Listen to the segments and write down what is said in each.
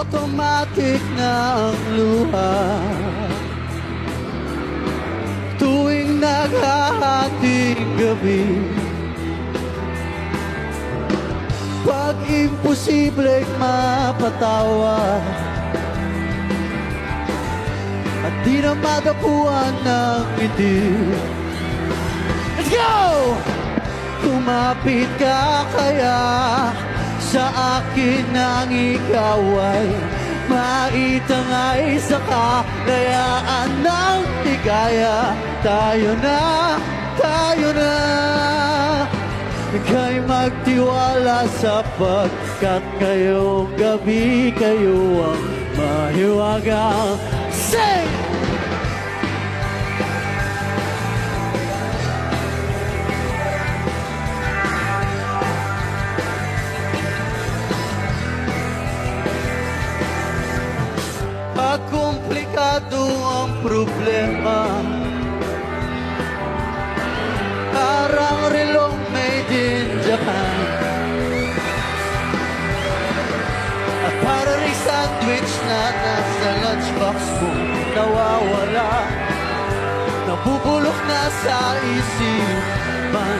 automatic na ang luha. Tuwing naghahating gabi Pag imposibleng mapatawa. At di na madapuan ng ngiti. Let's go! Kumapit ka kaya sa akin nang ikaw ay maitangay sa kalayaan ng ligaya. Tayo na, tayo na, ika'y magtiwala sapagkat ngayong gabi kayo ang mahiwagang Sing! Problema. Parang relong made in Japan At para rin sandwich na nasa lunchbox mo Nawawala. Nabubulok na sa isipan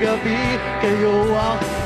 gabi kayo ang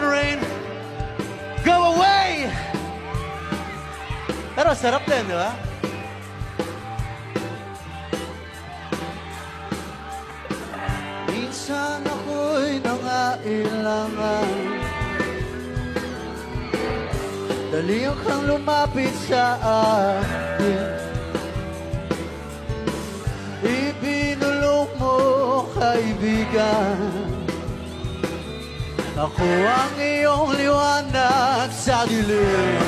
on, Rain. Go away! Pero sarap din, di ba? Minsan ako'y nangailangan Dalihan kang lumapit sa akin Ibinulong mo, kaibigan Ako ang iyong liwanag sa dilim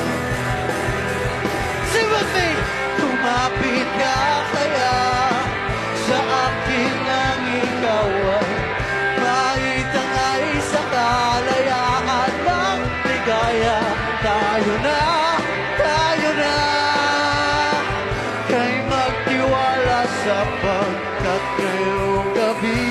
me! Kumapit ka kaya sa akin ang ikaw ay maitangay sa kalayaan ng ligaya. Tayo na, tayo na, kay magtiwala sapagkat ngayong gabi